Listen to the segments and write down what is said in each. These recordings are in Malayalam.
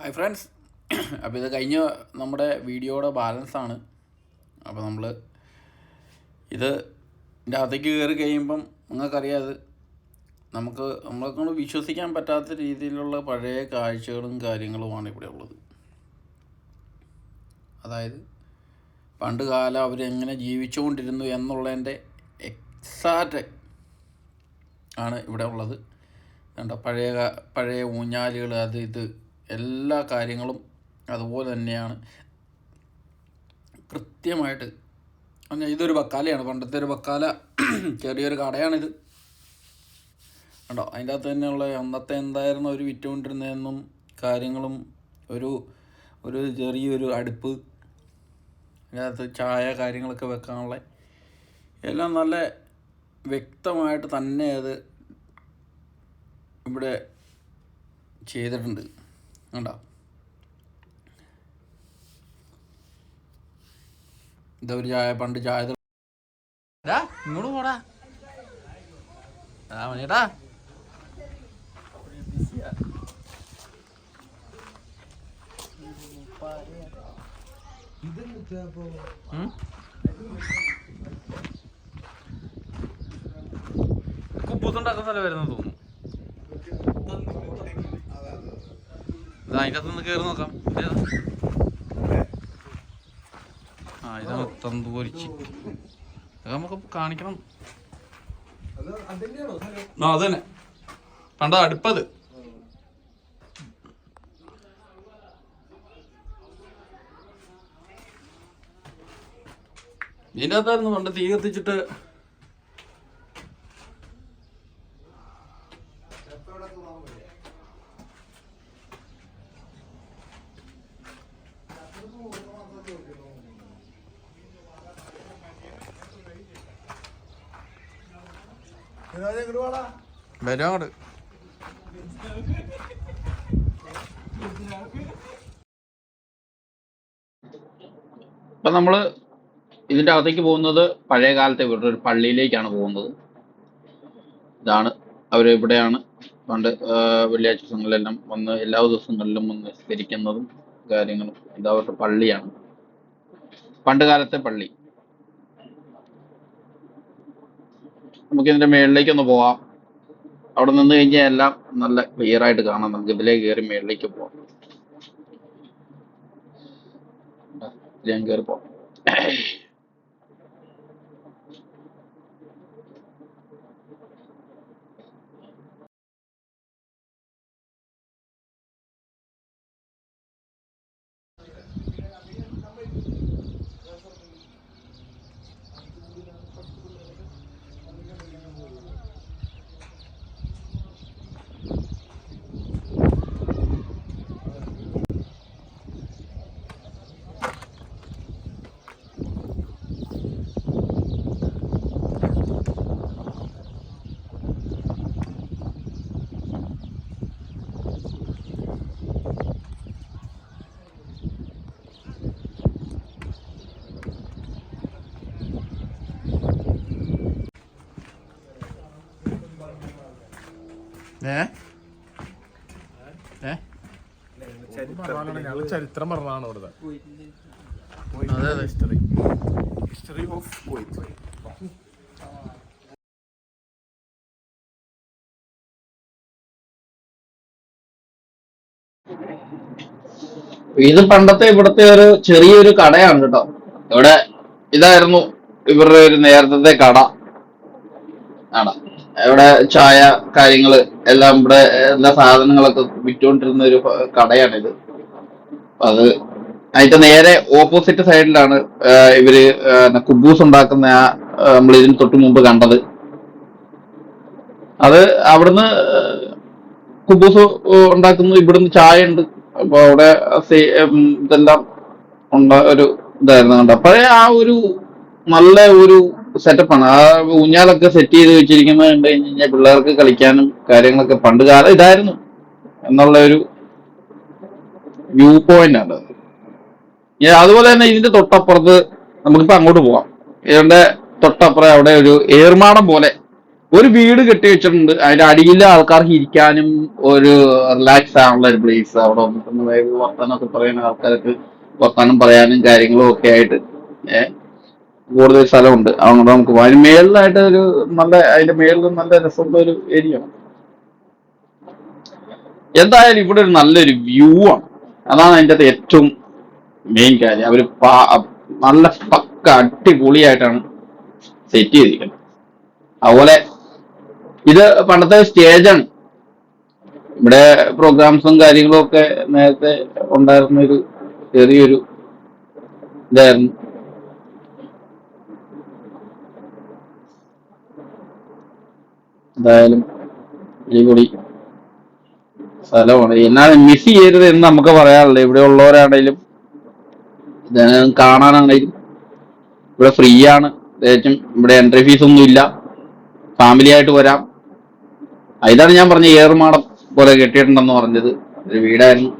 ഹായ് ഫ്രണ്ട്സ് അപ്പോൾ ഇത് കഴിഞ്ഞ നമ്മുടെ വീഡിയോയുടെ ബാലൻസ് ആണ് അപ്പോൾ നമ്മൾ ഇത് അകത്തേക്ക് കയറി കഴിയുമ്പം നിങ്ങൾക്കറിയാം അത് നമുക്ക് നമ്മളെ കൊണ്ട് വിശ്വസിക്കാൻ പറ്റാത്ത രീതിയിലുള്ള പഴയ കാഴ്ചകളും കാര്യങ്ങളുമാണ് ഇവിടെ ഉള്ളത്. അതായത് പണ്ട് കാലം അവരെങ്ങനെ ജീവിച്ചുകൊണ്ടിരുന്നു എന്നുള്ളതിന്റെ എക്സാക്റ്റ് ആണ് ഇവിടെ ഉള്ളത്. കണ്ട? പഴയ പഴയ ഊഞ്ഞാലുകൾ അത് ഇത് എല്ലാ കാര്യങ്ങളും അതുപോലെ തന്നെയാണ്. കൃത്യമായിട്ട് ഇതൊരു ബക്കാലയാണ് പണ്ടത്തെ ഒരു ബക്കാല ചെറിയൊരു കടയാണിത്. കണ്ടോ? അതിന്റെ അകത്ത് തന്നെയുള്ള അന്നത്തെ എന്തായിരുന്നു അവർ വിറ്റുകൊണ്ടിരുന്നതെന്നും കാര്യങ്ങളും ഒരു ഒരു ചെറിയൊരു അടുപ്പ് അതിനകത്ത് ചായ കാര്യങ്ങളൊക്കെ വെക്കാനുള്ള എല്ലാം നല്ല വ്യക്തമായിട്ട് തന്നെ അത് ഇവിടെ ചെയ്തിട്ടുണ്ട്. കണ്ടോ? ഇതാ ഒരു ചായ പണ്ട് ചായ ഇങ്ങോട്ട് പോടാ. ആ മണിയേട്ടാ. ഉണ്ടാക്കുന്ന സ്ഥലം വരുന്നത് തോന്നുന്നു. ഇതാ അതിന്റെ കയറി നോക്കാം. ഇതേതാ ആ ഇതാണ് തന്തൂരിച്ച് ഇത് നമുക്ക് കാണിക്കണം. ആ അത് തന്നെ. പണ്ട അടുപ്പത്. ഇതിന്റെ അകത്തായിരുന്നു പണ്ട് തീ കത്തിച്ചിട്ട് വരും അങ്ങോട്ട് ഇപ്പൊ നമ്മൾ ഇതിന്റെ അകത്തേക്ക് പോകുന്നത് പഴയ കാലത്തെ ഇവരുടെ ഒരു പള്ളിയിലേക്കാണ് പോകുന്നത്. ഇതാണ് അവർ ഇവിടെയാണ്. പണ്ട് വെള്ളിയാഴ്ച ദിവസങ്ങളിലെല്ലാം വന്ന് എല്ലാ ദിവസങ്ങളിലും വന്ന് സ്ഥിരിക്കുന്നതും കാര്യങ്ങളും ഇത് അവരുടെ പള്ളിയാണ്. പണ്ട് കാലത്തെ പള്ളി. നമുക്ക് ഇതിന്റെ മേളിലേക്ക് ഒന്ന് പോവാം. അവിടെ നിന്ന് കഴിഞ്ഞാൽ എല്ലാം നല്ല ക്ലിയർ ആയിട്ട് കാണാം. നമുക്ക് ഇതിലേക്ക് കയറി മേളിലേക്ക് പോവാം. ഇതിലേക്ക് കയറി പോവാം ഏ ഏ ഞങ്ങൾ ചരിത്രം പറഞ്ഞതാണ് അവിടുത്തെ. അതെ അതെ. ഹിസ്റ്ററി ഹിസ്റ്ററി ഓഫ് കുവൈറ്റ് ഇത് പണ്ടത്തെ ഇവിടുത്തെ ഒരു ചെറിയൊരു കടയാണ് കേട്ടോ. ഇവിടെ ഇതായിരുന്നു ഇവരുടെ ഒരു നേരത്തെ കട. ആണ്? ഇവിടെ ചായ കാര്യങ്ങൾ എല്ലാം ഇവിടെ എല്ലാ സാധനങ്ങളൊക്കെ വിറ്റുകൊണ്ടിരുന്ന ഒരു കടയാണിത്. അത് അതിന്റെ നേരെ ഓപ്പോസിറ്റ് സൈഡിലാണ് ഇവർ കുബൂസ് ഉണ്ടാക്കുന്ന ആ നമ്മൾ ഇതിന് തൊട്ട് മുമ്പ് കണ്ടത്. അത് അവിടുന്ന് കുബൂസ് ഉണ്ടാക്കുന്നു ഇവിടുന്ന് ചായ ഉണ്ട് അപ്പൊ അവിടെ ഇതെല്ലാം ഉണ്ട ഒരു ഇതായിരുന്നു കണ്ട അപ്പോഴേ ആ ഒരു നല്ല ഒരു സെറ്റപ്പാണ് ആ ഊഞ്ഞാലൊക്കെ സെറ്റ് ചെയ്ത് വെച്ചിരിക്കുന്നത് കണ്ടു കഴിഞ്ഞ് കഴിഞ്ഞാൽ പിള്ളേർക്ക് കളിക്കാനും കാര്യങ്ങളൊക്കെ പണ്ട് കാലം ഇതായിരുന്നു. എന്നുള്ള ഒരു വ്യൂ പോയിന്റ് ആണ് അതുപോലെ തന്നെ ഇതിന്റെ തൊട്ടപ്പുറത്ത് നമുക്കിപ്പോ അങ്ങോട്ട് പോവാം. ഇതിന്റെ തൊട്ടപ്പുറം അവിടെ ഒരു ഏർമാടം പോലെ ഒരു വീട് കെട്ടി വെച്ചിട്ടുണ്ട്. അതിന്റെ അടിയിൽ ആൾക്കാർക്ക് ഇരിക്കാനും ഒരു റിലാക്സ് ആണുള്ള ഒരു പ്ലേസ് അവിടെ വന്നിട്ട് വർത്തമാനമൊക്കെ പറയുന്ന ആൾക്കാർക്ക് വർത്താനം പറയാനും കാര്യങ്ങളും ഒക്കെ ആയിട്ട് ഏഹ് കൂടുതൽ സ്ഥലമുണ്ട്. അതുകൊണ്ട് നമുക്ക്. അതിന് മേളിലായിട്ട് ഒരു നല്ല അതിന്റെ മേളിൽ നല്ല രസമുള്ള ഒരു ഏരിയ ആണ്. എന്തായാലും ഇവിടെ ഒരു നല്ലൊരു വ്യൂ ആണ്. അതാണ് അതിന്റെ അകത്ത് ഏറ്റവും മെയിൻ കാര്യം. അവർ നല്ല പക്ക അടിപൊളിയായിട്ടാണ് സെറ്റ് ചെയ്തിരിക്കുന്നത്. അതുപോലെ ഇത് പണ്ടത്തെ സ്റ്റേജാണ് ഇവിടെ പ്രോഗ്രാംസും കാര്യങ്ങളും ഒക്കെ നേരത്തെ ഉണ്ടായിരുന്ന ഒരു ചെറിയൊരു ഇതായിരുന്നു. എന്തായാലും അടിപൊളി. സ്ഥലമാണ്. എന്നാൽ മിസ് ചെയ്യരുത് എന്ന് നമുക്ക് പറയാറുള്ളത് ഇവിടെ ഉള്ളവരാണെങ്കിലും കാണാനാണെങ്കിലും ഇവിടെ ഫ്രീ ആണ്. പ്രത്യേകിച്ചും ഇവിടെ എൻട്രി ഫീസ് ഒന്നും ഇല്ല. ഫാമിലി ആയിട്ട് വരാം. അതിലാണ് ഞാൻ പറഞ്ഞ ഏറുമാടം പോലെ കെട്ടിയിട്ടുണ്ടെന്ന് പറഞ്ഞത്. ഒരു വീടായിരുന്നു.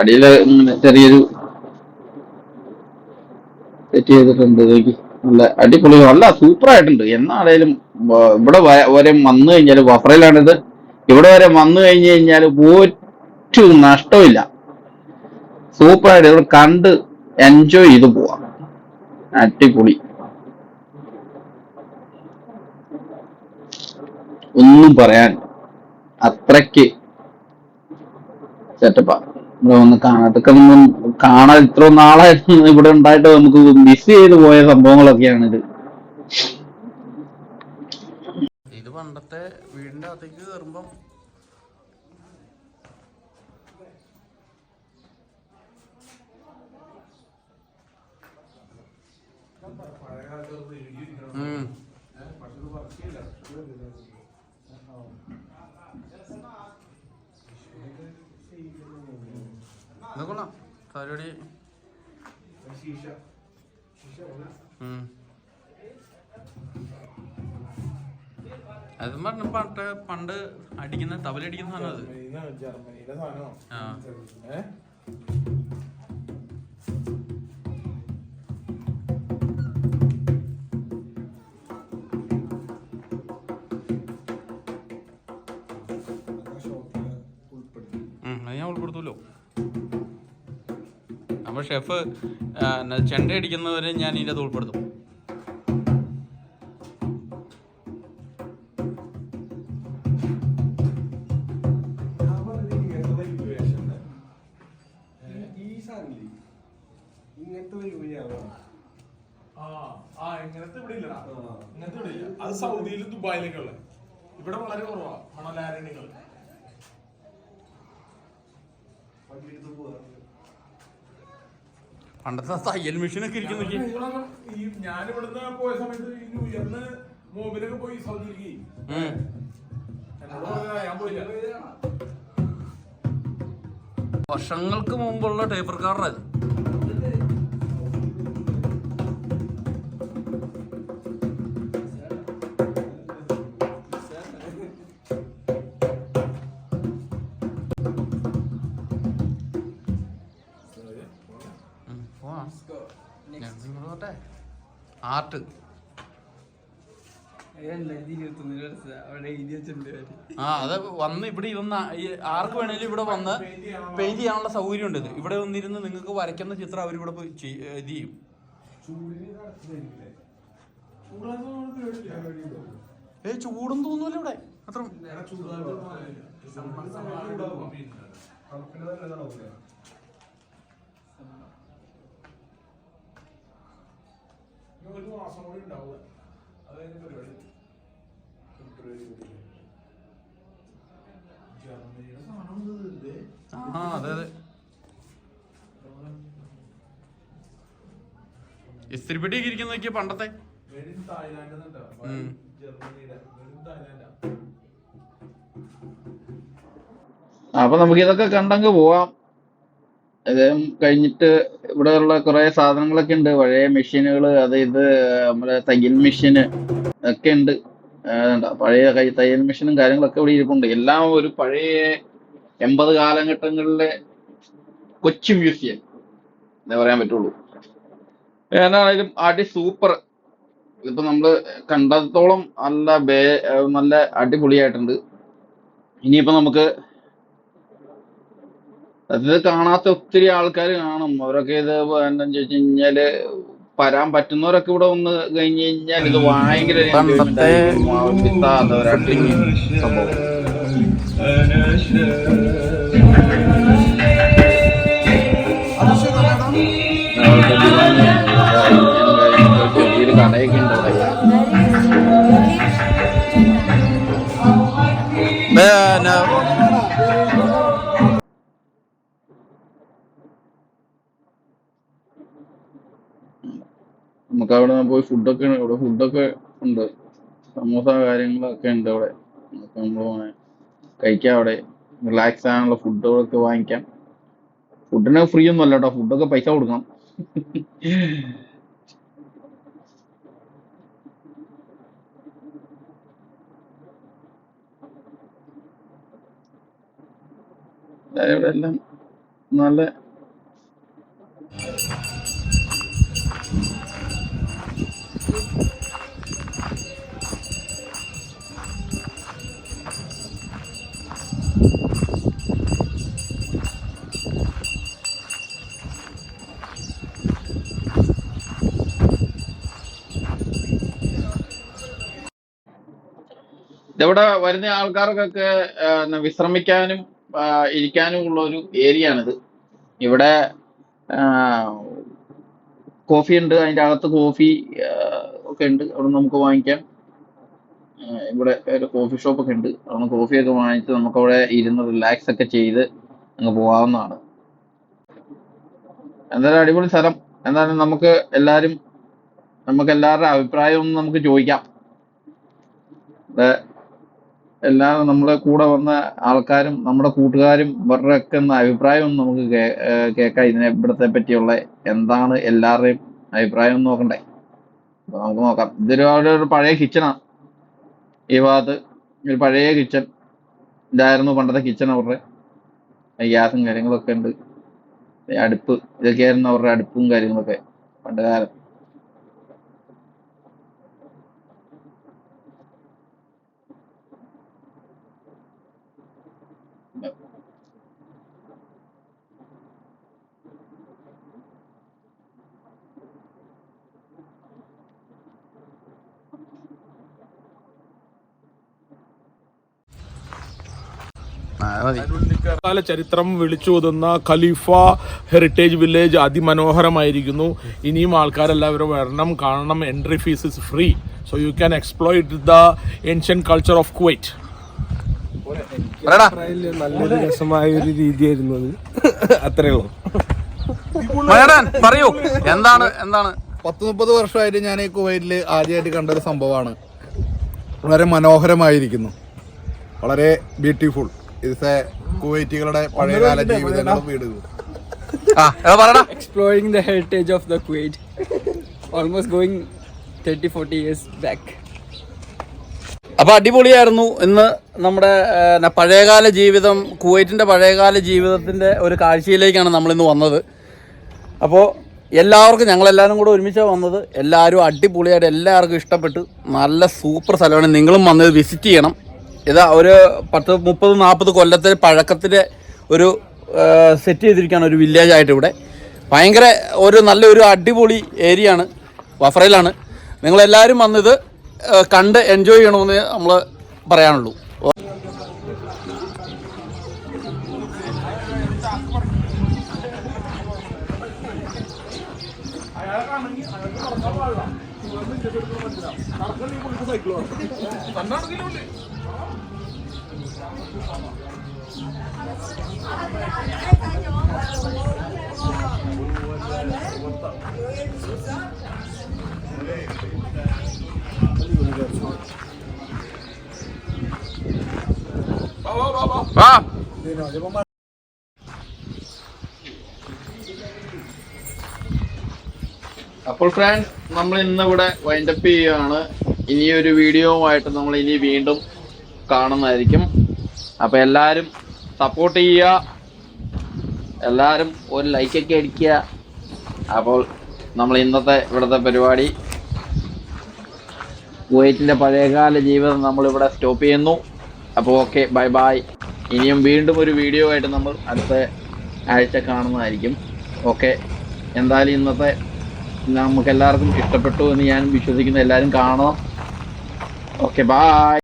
അടിയിൽ ചെറിയൊരു സെറ്റ് ചെയ്തിട്ടുണ്ട് നോക്കി. നല്ല അടിപൊളി നല്ല സൂപ്പർ ആയിട്ടുണ്ട്. എന്നാണേലും ഇവിടെ വരെ വന്നു കഴിഞ്ഞാൽ വഫറയിലാണിത് ഇവിടെ വരെ വന്നു കഴിഞ്ഞു കഴിഞ്ഞാൽ ഒരു നഷ്ടമില്ല സൂപ്പറായിട്ട് ഇവിടെ കണ്ട് എൻജോയ് ചെയ്ത് പോവാം. അടിപൊളി. ഒന്നും പറയാൻ അത്രയ്ക്ക് സെറ്റപ്പാ ഇവിടെ വന്ന് കാണാം. അതൊക്കെ നമ്മൾ കാണാൻ ഇത്ര നാളായിട്ട് ഇവിടെ ഉണ്ടായിട്ട് നമുക്ക് മിസ് ചെയ്ത് പോയ സംഭവങ്ങളൊക്കെയാണ് ഇത് ഇത് പണ്ടത്തെ വീടിന്റെ അകത്തേക്ക് കയറുമ്പം കൊള്ളാം. പരിപാടി അത് പറഞ്ഞ പണ്ട് പണ്ട് അടിക്കുന്ന തവലടിക്കുന്ന സാധനം അത്. ജർമ്മനിയിലെ സാധനമോ. ആ. ഏഹ് ഉം, അത് ഞാൻ ഉൾപ്പെടുത്തുമല്ലോ നമ്മൾ ഷെഫ് ചെണ്ട അടിക്കുന്നവരെ ഞാൻ ഇതിന്റെ അത് ഉൾപ്പെടുത്തും. സൗദിയിലും ദുബായിലൊക്കെ ഉള്ളത് ഇവിടെ വളരെ കുറവാ മണലാരണ്യങ്ങൾ. പള്ളിയെടുത്ത് പോകാറ് പണ്ടത്തെ തയ്യൽ മെഷീനൊക്കെ ഇരിക്കുന്ന. ഈ ഞാൻ ഇവിടുന്ന് പോയ സമയത്ത് ഈ ന്യൂ ഇയറിന് മോബിലൊക്കെ പോയി സൗദിയിലേക്ക് ഞാൻ പോയില്ല. വർഷങ്ങൾക്ക് മുമ്പുള്ള ടേപ്പ് അവർ. ആ അത് വന്ന് ഇവിടെ ഇരുന്ന് ഈ ആർക്ക് വേണേലും ഇവിടെ വന്ന് പെയിന്റ് ചെയ്യാനുള്ള സൗകര്യം ഉണ്ട് ഇവിടെ വന്നിരുന്ന് നിങ്ങൾക്ക് വരയ്ക്കുന്ന ചിത്രം അവർ ഇവിടെ പോയി ചെയ്- ഇത് ചെയ്യും. ഏ ചൂടും തോന്നൂല ഇവിടെ. അത്ര തണുപ്പിന് ഒരു മാസം കൂടി ഉണ്ടാവുക. അത് കഴിഞ്ഞ പരിപാടി. ഫെബ്രുവരി ജർമ്മനിയുടെ സാധനം ആ അതെ അതെ. ഇസ്തിരിപ്പെട്ടിയൊക്കെ ഇരിക്കുന്ന നോക്കിയ പണ്ടത്തെ. അപ്പൊ നമുക്ക് ഇതൊക്കെ കണ്ടങ്ങ് പോവാം. ഇത് കഴിഞ്ഞിട്ട് ഇവിടെ ഉള്ള കുറെ സാധനങ്ങളൊക്കെ ഉണ്ട്. പഴയ മെഷീനുകൾ അത് ഇത് നമ്മുടെ തയ്യൽ മെഷീന് ഒക്കെ ഉണ്ട്. പഴയ കൈ തയ്യൽ മെഷീനും കാര്യങ്ങളൊക്കെ ഇവിടെ ഇരിപ്പുണ്ട്. എല്ലാം ഒരു പഴയ എൺപത് കാലഘട്ടങ്ങളിലെ കൊച്ചു മ്യൂസിയം. എന്നേ പറയാൻ പറ്റുള്ളൂ. ഏതാണെങ്കിലും അടി സൂപ്പർ. ഇപ്പൊ നമ്മൾ കണ്ടത്തോളം നല്ല ബേ നല്ല അടിപൊളിയായിട്ടുണ്ട്. ഇനിയിപ്പോ നമുക്ക് അത് കാണാത്ത ഒത്തിരി ആൾക്കാർ കാണും. അവരൊക്കെ ഇത് എന്താ ചോദിച്ചു കഴിഞ്ഞാൽ വരാൻ പറ്റുന്നവരൊക്കെ ഇവിടെ വന്ന് കഴിഞ്ഞ് കഴിഞ്ഞാൽ ഇത് ഭയങ്കര സംഭവം. ചെറിയൊരു കടയൊക്കെ ഉണ്ട് അവിടെ നമുക്ക് അവിടെ പോയി ഫുഡൊക്കെ ഇവിടെ ഫുഡൊക്കെ ഉണ്ട്. സമോസ കാര്യങ്ങളൊക്കെ ഉണ്ട് അവിടെ. നമുക്ക് നമ്മൾ കഴിക്കാം അവിടെ. റിലാക്സ് ആകാനുള്ള ഫുഡുകളൊക്കെ വാങ്ങിക്കാം. ഫുഡിന് ഫ്രീ ഒന്നും അല്ല കേട്ടോ. ഫുഡൊക്കെ പൈസ കൊടുക്കണം. ഇവിടെ എല്ലാം നല്ല ഇവിടെ വരുന്ന ആൾക്കാർക്കൊക്കെ വിശ്രമിക്കാനും ഇരിക്കാനും ഉള്ള ഒരു ഏരിയ ആണിത് ഇവിടെ കോഫി ഉണ്ട് അതിന്റെ അകത്ത് കോഫി ഒക്കെ ഉണ്ട് അവിടെ നമുക്ക് വാങ്ങിക്കാം. ഇവിടെ ഒരു കോഫി ഷോപ്പ് ഒക്കെ ഉണ്ട്. അവിടെ കോഫി ഒക്കെ വാങ്ങിച്ച് നമുക്ക് അവിടെ ഇരുന്ന് റിലാക്സ് ഒക്കെ ചെയ്ത് അങ്ങ് പോകാവുന്നതാണ്. എന്തായാലും അടിപൊളി സ്ഥലം. എന്തായാലും നമുക്ക് എല്ലാരും നമുക്ക് എല്ലാവരുടെ അഭിപ്രായം ഒന്ന് നമുക്ക് ചോദിക്കാം. എല്ലാവരും നമ്മളെ കൂടെ വന്ന ആൾക്കാരും നമ്മുടെ കൂട്ടുകാരും ഒന്ന് അഭിപ്രായം നമുക്ക് കേൾക്കാം. ഇതിനെ ഇവിടത്തെ പറ്റിയുള്ള എന്താണ് എല്ലാവരുടെയും അഭിപ്രായം ഒന്ന് നോക്കണ്ടേ? അപ്പൊ നമുക്ക് നോക്കാം. ഇതൊരു ഒരു പഴയ കിച്ചണാണ് ഈ ഭാഗത്ത് ഒരു പഴയ കിച്ചൺ ഇതായിരുന്നു പണ്ടത്തെ കിച്ചൺ അവരുടെ. ഗ്യാസും കാര്യങ്ങളൊക്കെ ഉണ്ട്. അടുപ്പ് ഇതൊക്കെയായിരുന്നു അവരുടെ അടുപ്പും കാര്യങ്ങളൊക്കെ പണ്ട് കാല ചരിത്രം വിളിച്ചോതുന്ന ഖലീഫ ഹെറിറ്റേജ് വില്ലേജ് അതിമനോഹരമായിരിക്കുന്നു. ഇനിയും ആൾക്കാരെല്ലാവരും വരണം. കാണണം entry fees is free so you can exploit the ancient culture of Kuwait നല്ലൊരു രസമായ ഒരു രീതിയായിരുന്നു അത്. അത്രേ ഉള്ളൂ. പറയൂ. എന്താണ് എന്താണ്? പത്ത് മുപ്പത് വർഷമായിട്ട് ഞാൻ ഈ കുവൈറ്റിൽ ആദ്യമായിട്ട് കണ്ട ഒരു സംഭവമാണ്. വളരെ മനോഹരമായിരിക്കുന്നു. വളരെ ബ്യൂട്ടിഫുൾ കുവൈറ്റികളുടെ പഴയകാല ജീവിതങ്ങളും വീടുകളും. Exploring the heritage of the Kuwait almost going 30 40 years back അപ്പൊ അടിപൊളിയായിരുന്നു ഇന്ന് നമ്മുടെ പഴയകാല ജീവിതം കുവൈറ്റിന്റെ പഴയകാല ജീവിതത്തിന്റെ ഒരു കാഴ്ചയിലേക്കാണ് നമ്മൾ ഇന്ന് വന്നത്. അപ്പോൾ എല്ലാവർക്കും ഞങ്ങളെല്ലാവരും കൂടെ ഒരുമിച്ചാണ് വന്നത്. എല്ലാവരും അടിപൊളിയായിട്ട് എല്ലാവർക്കും ഇഷ്ടപ്പെട്ടു നല്ല സൂപ്പർ സ്ഥലമാണ്. നിങ്ങളും വന്നത് വിസിറ്റ് ചെയ്യണം. ഇതാ ഒരു പത്ത് മുപ്പത് നാൽപ്പത് കൊല്ലത്തെ പഴക്കത്തിന്റെ ഒരു സെറ്റ് ചെയ്തിരിക്കുകയാണ് ഒരു വില്ലേജ് ആയിട്ട് ഇവിടെ. ഭയങ്കര ഒരു നല്ലൊരു അടിപൊളി ഏരിയ ആണ്. വഫറയിലാണ്. നിങ്ങളെല്ലാവരും വന്നിത് കണ്ട് എൻജോയ് ചെയ്യണമെന്ന് നമ്മൾ പറയാനുള്ളൂ. ആ. അപ്പോൾ ഫ്രണ്ട്സ് നമ്മൾ ഇന്നിവിടെ വൈൻഡപ്പ് ചെയ്യുകയാണ്. ഇനിയൊരു വീഡിയോവുമായിട്ട് നമ്മൾ ഇനി വീണ്ടും കാണുന്നതായിരിക്കും. അപ്പോൾ എല്ലാവരും സപ്പോർട്ട് ചെയ്യുക. എല്ലാവരും ഒരു ലൈക്കൊക്കെ അടിക്കുക. അപ്പോൾ നമ്മൾ ഇന്നത്തെ ഇവിടുത്തെ പരിപാടി. കുവൈറ്റിന്റെ പഴയകാല ജീവിതം നമ്മളിവിടെ സ്റ്റോപ്പ് ചെയ്യുന്നു. അപ്പോൾ ഓക്കെ ബൈ ബൈ ഇനിയും വീണ്ടും ഒരു വീഡിയോ ആയിട്ട് നമ്മൾ അടുത്ത ആഴ്ച കാണുന്നതായിരിക്കും. ഓക്കെ എന്തായാലും ഇന്നത്തെ നമുക്ക് എല്ലാവർക്കും ഇഷ്ടപ്പെട്ടു എന്ന് ഞാൻ വിശ്വസിക്കുന്നു. എല്ലാവരും കാണണം. Okay bye